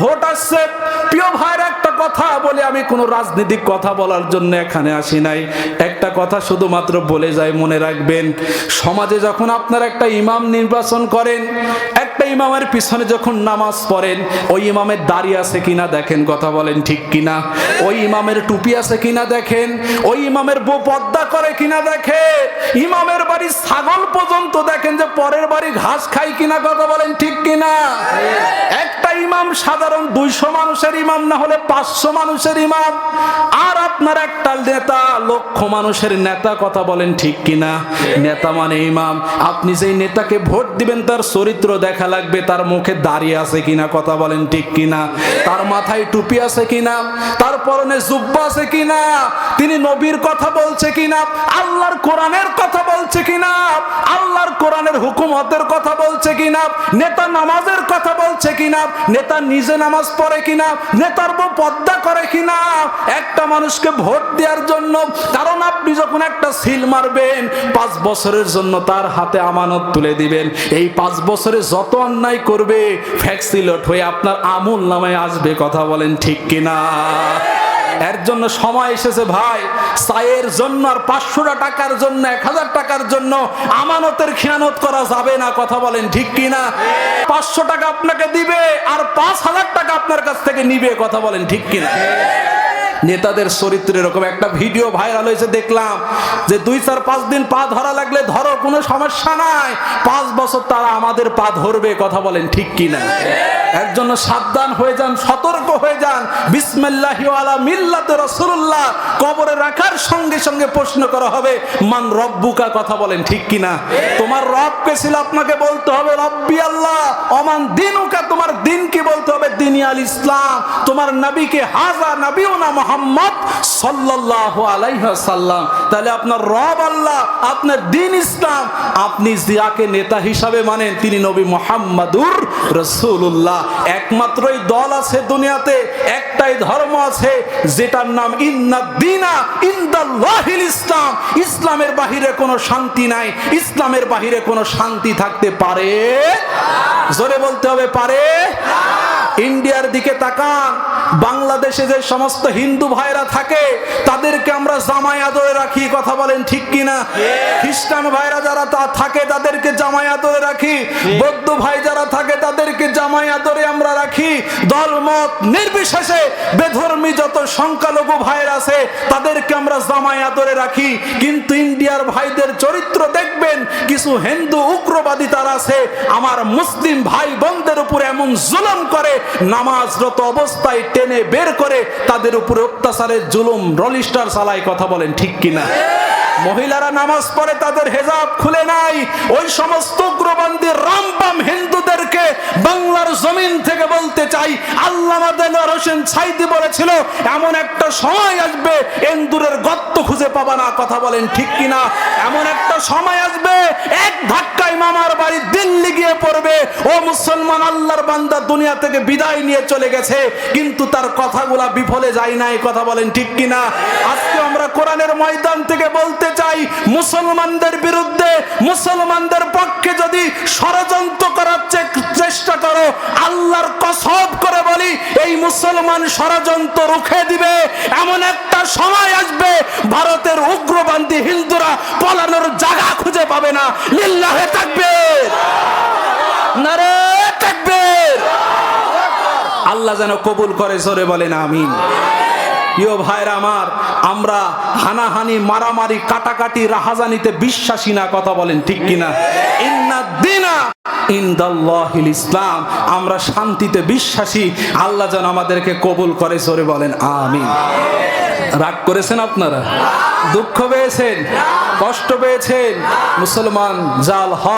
Vote আসছে। প্রিয় ভাইয়ের একটা কথা বলে, আমি কোনো রাজনৈতিক কথা বলার জন্য এখানে আসি নাই। একটা কথা শুধুমাত্র বলে যায়, মনে রাখবেন, সমাজে যখন আপনার একটা ইমাম নির্বাচন করেন, একটা ইমামের পিছনে যখন নামাজ পড়েন, ওই ইমামের দাড়ি আছে কিনা দেখেন, কথা বলেন ঠিক কিনা? ওই ইমামের টুপি আছে কিনা দেখেন? ওই ইমামের বউ পর্দা করে কিনা দেখে ইমামের বাড়ি ছাগল পর্যন্ত দেখেন যে পরের বাড়ি ঘাস খায় কিনা, কথা বলেন ঠিক কিনা? একটা ইমাম সাধারণ দুইশো মানুষের ইমাম না হলে পাঁচশো মানুষের ইমাম। আর আপনার একটা নেতা, লক্ষ মানুষের নেতা কথা বলেন ঠিক কিনা? নেতা মানে ইমাম। আপনি যেই নেতাকে ভোট দিবেন, তার চরিত্র দেখা লাগবে, তার মুখে দাঁড়িয়ে আছে কিনা কথা বলেন ঠিক কিনা? তার মাথায় টুপি আছে কিনা? তার পরনে জুব্বা আছে কিনা? তিনি নবীর কথা বলছে কিনা? আল্লাহর কোরআনের কথা বলছে কিনা? আল্লাহর কোরআনের হুকুমতের কথা বলছে কিনা? নেতা নামাজের কথা বলছে কিনা? নেতা নিজে নামাজ পড়ে কিনা? নেতার বউ পদ্মা করে কিনা? একটা মানুষকে ভোট দেওয়ার জন্য, কারণ আপনি যখন একটা সিল মারবেন, পাঁচ বছরের জন্য তার হাতে আমানত তুলে দিবেন। এই পাঁচ বছরে যত অন্যায় করবে, ফ্যাক্সিলট হয়ে আপনার আমুল নামায় আসবে, কথা বলেন ঠিক কিনা? এর জন্য সময় এসেছে ভাই, চায়ের জন্য আর পাঁচশোটা টাকার জন্য, এক হাজার টাকার জন্য আমানতের খেয়ানত করা যাবে না, কথা বলেন ঠিক কিনা? পাঁচশো টাকা আপনাকে দিবে, আর পাঁচ হাজার টাকা আপনার কাছ থেকে নিবে, কথা বলেন ঠিক কিনা? নেতাদের চরিত্রে এরকম একটা ভিডিও ভাইরাল হয়েছে, দেখলাম যে দুই চার পাঁচ দিন পা ধরা লাগলে ধরো, কোনো সমস্যা নাই। পাঁচ বছর তারা আমাদের পা ধরবে, কথা বলেন ঠিক কিনা? এর জন্য সাবধান হয়ে যান, সতর্ক হয়ে যান। বিসমিল্লাহি আলা মিল্লাতে রাসূলুল্লাহ। কবরে রাখার সঙ্গে সঙ্গে প্রশ্ন করা হবে, মান রব্বুকা? কথা বলেন, ঠিক কিনা? তোমার রব কে ছিল আপনাকে বলতে হবে, রব্বি আল্লাহ। অমান দিনুকা? তোমার দিন কি বলতে হবে, দিনী আল ইসলাম। তোমার নবীকে, হাজা নবীনা মোহাম্মদ সাল্লাল্লাহু আলাইহি সাল্লাম তাহলে আপনার রব আল্লাহ, আপনার দিন ইসলাম। আপনি জিয়াকে নেতা হিসাবে মানেন, তিনি নবী মোহাম্মদুর রসুল্লাহ একমাত্রই দল আছে দুনিয়াতে, একটাই ধর্ম আছে, যেটার নাম ইন্না দিনা ইন্দাল্লাহিল ইসলাম। ইসলামের বাহিরে কোনো শান্তি নাই, ইসলামের বাহিরে কোনো শান্তি থাকতে পারে? জোরে বলতে হবে পারে? ইন্ডিয়ার দিকে তাকান। বাংলাদেশে যে সমস্ত হিন্দু ভাইরা থাকে তাদেরকে আমরা জামাই আদরে রাখি কথা বলেন ঠিক কিনা? খ্রিস্টান ভাইরা যারা তা থাকে তাদেরকে জামাই আদরে রাখি। বৌদ্ধ ভাই যারা থাকে তাদেরকে জামাই আদরে আমরা রাখি। দলমত নির্বিশেষে বেধর্মী যত সংখ্যালঘু ভাইরা আছে তাদেরকে আমরা জামাই আদরে রাখি। কিন্তু ইন্ডিয়ার ভাইদের চরিত্র দেখবেন কিছু হিন্দু উগ্রবাদী তারা আছে আমার মুসলিম ভাই বোনদের উপরে এমন জুলুম করে নামাজরত অবস্থায় টেনে বের করে তাদের উপরে অত্যাচারের জুলুম রলিস্টার চালায় কথা বলেন ঠিক কিনা? মহিলারা নামাজ পড়ে তাদের হেজাব খুলে নাই। ওই সমস্ত বাংলার জমিন থেকে বলতে চাই আল্লামা দেলোয়ার হোসেন সাইদি বলেছিল, এমন একটা সময় আসবে, এন্দুরের গর্ত খুঁজে পাবা না, কথা বলেন ঠিক কিনা? এমন একটা সময় আসবে, এক ধাক্কায় মামার বাড়ি দিল্লি গিয়ে পড়বে, ও মুসলমান আল্লাহর বান্দা দুনিয়া থেকে বিদায় নিয়ে চলে গেছে, কিন্তু তার কথাগুলা বিফলে যায় নাই, কথা বলেন ঠিক কিনা? আজকে আমরা কোরআনের ময়দান থেকে বলতে চাই মুসলমানদের বিরুদ্ধে, মুসলমানদের পক্ষে যদি ষড়যন্ত্র করার চেষ্টা করো, আল্লাহর কসব করে বলি, এই মুসলমান ষড়যন্ত্র রুখে দিবে। এমন একটা সময় আসবে, ভারতের উগ্রবাদী হিন্দুরা পলানোর জায়গা খুঁজে পাবে না। লিল্লাহে থাকবে থাকবে আল্লাহ যেন কবুল করে, জোরে বলেন, আমিন। প্রিয় ভাইরা আমার, আমরা হানাহানি, মারামারি, কাটাকাটি, রাহাজানিতে বিশ্বাসী না, কথা বলেন ঠিক কিনা? ইন্না দিনা ইসলাম, আমরা শান্তিতে বিশ্বাসী, আল্লাহ যেন আমাদেরকে কবুল করে, জোরে বলেন, আমিন। রাগ করেছেন আপনারা? দুঃখ পেয়েছেন? কষ্ট পেয়েছেন? মুসলমান জাল